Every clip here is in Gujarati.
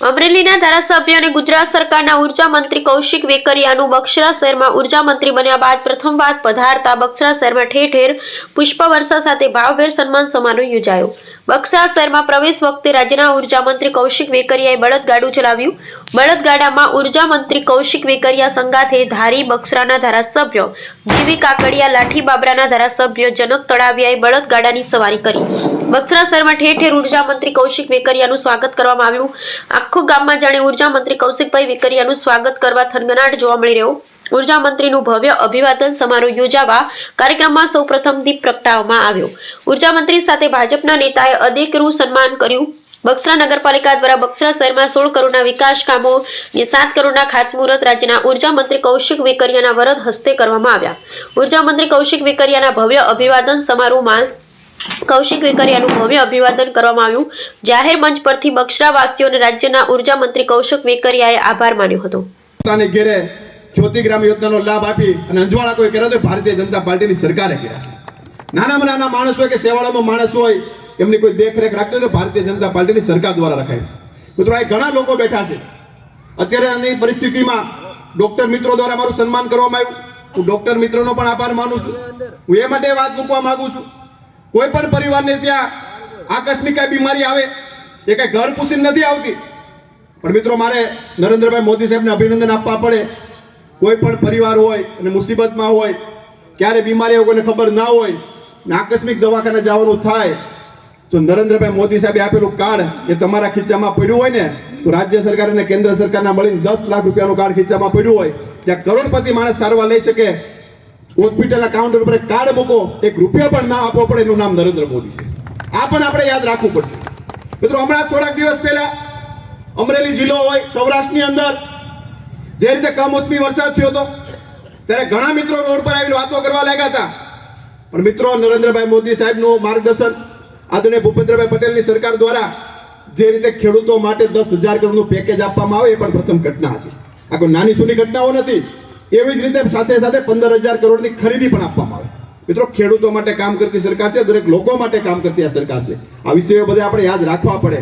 અમરેલીના ધારાસભ્ય અને ગુજરાત સરકારના ઊર્જા મંત્રી કૌશિક વેકરિયાનું બક્ષરા શહેરમાં ઊર્જા મંત્રી બન્યા બાદ પ્રથમવાર પધારતા બક્ષરા શહેરમાં ઠેર ઠેર પુષ્પવર્ષા સાથે ભાવભેર સન્માન સમારોહ યોજાયો. બક્ષરા શહેરમાં પ્રવેશ વખતે રાજ્યના ઊર્જા મંત્રી કૌશિક વેકરિયાએ બળદગાડું ચલાવ્યું. બળદગાડામાં ઊર્જા મંત્રી કૌશિક વેકરિયા સંગાથે ધારી બક્ષરાના ધારાસભ્ય જીવી કાકડિયા લાઠી બાબરાના ધારાસભ્ય જનક તળાવિયાએ બળદગાડાની સવારી કરી. બક્સરા શહેરમાં ઠેર ઠેર ઊર્જા મંત્રી કૌશિક વેકરિયાનું સ્વાગત કરવામાં આવ્યું. આખું ગામમાં જાણે ઊર્જા મંત્રી કૌશિકભાઈ વેકરિયાનું સ્વાગત કરવા થનગનાટ જોવા મળી રહ્યો. ઊર્જા મંત્રીનું ભવ્ય અભિવાદન સમારોહ યોજાવા કાર્યક્રમમાં સૌપ્રથમ દીપ પ્રગટાવવામાં આવ્યો. ઊર્જા મંત્રી સાથે ભાજપના નેતાએ અદેકરું સન્માન કર્યું. બક્સરા નગરપાલિકા દ્વારા બક્સરા શહેરમાં સોળ કરોડના વિકાસ કામો ને સાત કરોડના ખાતમુહૂર્ત રાજ્યના ઊર્જા મંત્રી કૌશિક વેકરિયાના વરદ હસ્તે કરવામાં આવ્યા. ઊર્જા મંત્રી કૌશિક વેકરિયાના ભવ્ય અભિવાદન સમારોહમાં કૌશિક વેકરિયાનું ભવ્ય અભિવાદન કરવામાં આવ્યું. જાહેર મંચ પરથી બક્ષરાવાસીઓ અને રાજ્યના ઊર્જા મંત્રી કૌશિક વેકરિયાએ આભાર માન્યો હતો. પોતાને ઘેરે જ્યોતિગ્રામ યોજનાનો લાભ આપી અને અંજવાળા કોઈ કર્યો તો ભારતીય જનતા પાર્ટીની સરકારે કર્યા છે. નાનામાં નાના માણસ હોય કે સેવાળાનો માણસ હોય, એમની કોઈ દેખરેખ રાખતો હોય તો ભારતીય જનતા પાર્ટીની સરકાર દ્વારા રખાય. મિત્રો આ ઘણા લોકો બેઠા છે. અત્યારે આની પરિસ્થિતિમાં ડોક્ટર મિત્રો દ્વારા મારું સન્માન કરવામાં આવ્યું. હું ડોક્ટર મિત્રોનો પણ આભાર માનું છું. હું એ માટે વાત મૂકવા માંગુ છું. કોઈ પણ પરિવારને ત્યાં આકસ્મિક કઈ બીમારી આવે, એ કઈ ઘર પૂછીને નથી આવતી. પણ મિત્રો, મારે નરેન્દ્રભાઈ મોદી સાહેબને અભિનંદન આપવા પડે. કોઈ પણ પરિવાર હોય અને મુસીબતમાં હોય, ક્યારે બીમારી કોઈને ખબર ના હોય, ને આકસ્મિક દવાખાને જવાનું થાય, તો નરેન્દ્રભાઈ મોદી સાહેબે આપેલું કાર્ડ એ તમારા ખીચામાં પડ્યું હોય ને, તો રાજ્ય સરકાર અને કેન્દ્ર સરકારના મળીને દસ લાખ રૂપિયાનું કાર્ડ ખીચામાં પડ્યું હોય ત્યાં કરોડપતિ માણસ સારવાર લઈ શકે હોસ્પિટલના કાઉન્ટર ઉપર કાર્ડ મૂકો, એક રૂપિયા પણ ના આપવો પડે એનું નામ નરેન્દ્ર મોદી છે. આ પણ આપણે યાદ રાખવું પડશે. મિત્રો, હમણાં થોડાક દિવસ પહેલા અમરેલી જિલ્લો હોય, સૌરાષ્ટ્રની અંદર, જે રીતે કમોસમી વરસાદ થયો હતો, ત્યારે ઘણા મિત્રો રોડ પર આવીને વાતો કરવા લાગ્યા હતા. પણ મિત્રો, નરેન્દ્રભાઈ મોદી સાહેબનું માર્ગદર્શન આદરણીય ભૂપેન્દ્રભાઈ પટેલની સરકાર દ્વારા જે રીતે ખેડૂતો માટે દસ હજાર કરોડનું પેકેજ આપવામાં આવે, એ પણ પ્રથમ ઘટના હતી. આ કોઈ નાની સૂની ઘટનાઓ નથી. એવી જ રીતે સાથે સાથે પંદર હજાર કરોડની ખરીદી પણ આપવામાં આવે. મિત્રો, ખેડૂતો માટે કામ કરતી સરકાર છે, દરેક લોકો માટે કામ કરતી આ સરકાર છે. આ વિષયો બધા આપણે યાદ રાખવા પડે.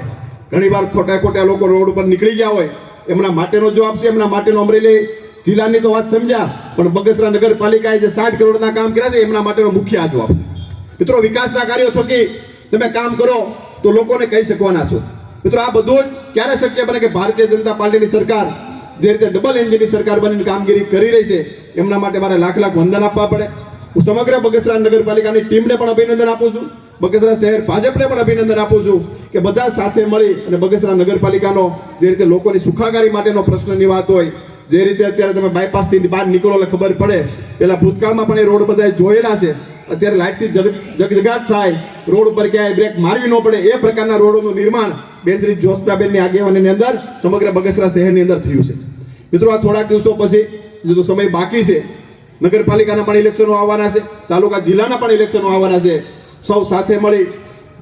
ઘણીવાર ખોટા ખોટા લોકો રોડ ઉપર નીકળી ગયા હોય, એમના માટેનો જવાબ છે, એમના માટેનો અમરેલી જિલ્લાની તો વાત સમજ્યા, પણ બગસરા નગરપાલિકાએ જે સાઠ કરોડના કામ કર્યા છે, એમના માટેનો મુખ્ય આ જવાબ છે. મિત્રો, વિકાસના કાર્યો થકી તમે કામ કરો તો લોકોને કહી શકવાના છો. મિત્રો, આ બધું જ ક્યારે શક્ય બને કે ભારતીય જનતા પાર્ટીની સરકાર જે રીતે ડબલ એન્જિનની સરકાર બનીને કામગીરી કરી રહી છે, એમના માટે મારે લાખ લાખ વંદન આપવા પડે. હું સમગ્ર બગસરા નગરપાલિકાની ટીમને પણ અભિનંદન આપું છું. બગસરા શહેર ભાજપને પણ અભિનંદન આપું છું કે બધા સાથે મળી અને બગસરા નગરપાલિકાનો જે રીતે લોકોની સુખાકારી માટેનો પ્રશ્નની વાત હોય, જે રીતે અત્યારે તમે બાયપાસથી બહાર નીકળો એટલે ખબર પડે. પેલા ભૂતકાળમાં પણ એ રોડ બધા જોયેલા છે. અત્યારે લાઇટથી જગજગાટ થાય. રોડ ઉપર ક્યાંય બ્રેક મારવી ન પડે. એ પ્રકારના રોડોનું નિર્માણ બેન શ્રી જોશનાબેનની આગેવાનીની અંદર સમગ્ર બગસરા શહેરની અંદર થયું છે. મિત્રો, આ થોડાક દિવસો પછી જે તો સમય બાકી છે, નગરપાલિકાના પણ ઇલેક્શનો આવવાના છે, તાલુકા જિલ્લાના પણ ઇલેક્શનો આવવાના છે. સૌ સાથે મળી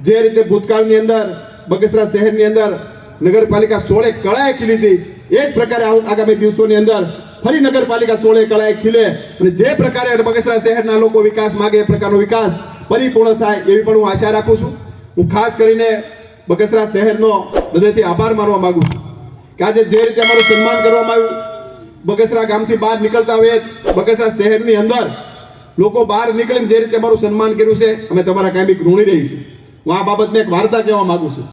જે રીતે ભૂતકાળની અંદર, બગસરા શહેરની અંદર, નગરપાલિકા સોળે કળાએ ખીલી એ જ પ્રકારે આગામી દિવસોની અંદર ફરી નગરપાલિકા સોળે કળાએ ખીલે અને જે પ્રકારે બગસરા શહેરના લોકો વિકાસ માગે એ પ્રકારનો વિકાસ પરિપૂર્ણ થાય એવી પણ હું આશા રાખું છું. હું ખાસ કરીને બગસરા શહેરનો હૃદયથી આભાર માનવા માગું છું. કે જે રીતે અમારું સન્માન કરવામાં આવ્યું, બગસરા ગામથી બહાર નીકળતા હોઈએ, બગસરા શહેરની અંદર લોકો બહાર નીકળીને જે રીતે અમારું સન્માન કર્યું છે, અમે તમારા કાંઈ બી ઋણી રહી છે હું આ બાબતને એક વાર્તા કહેવા માગું છું.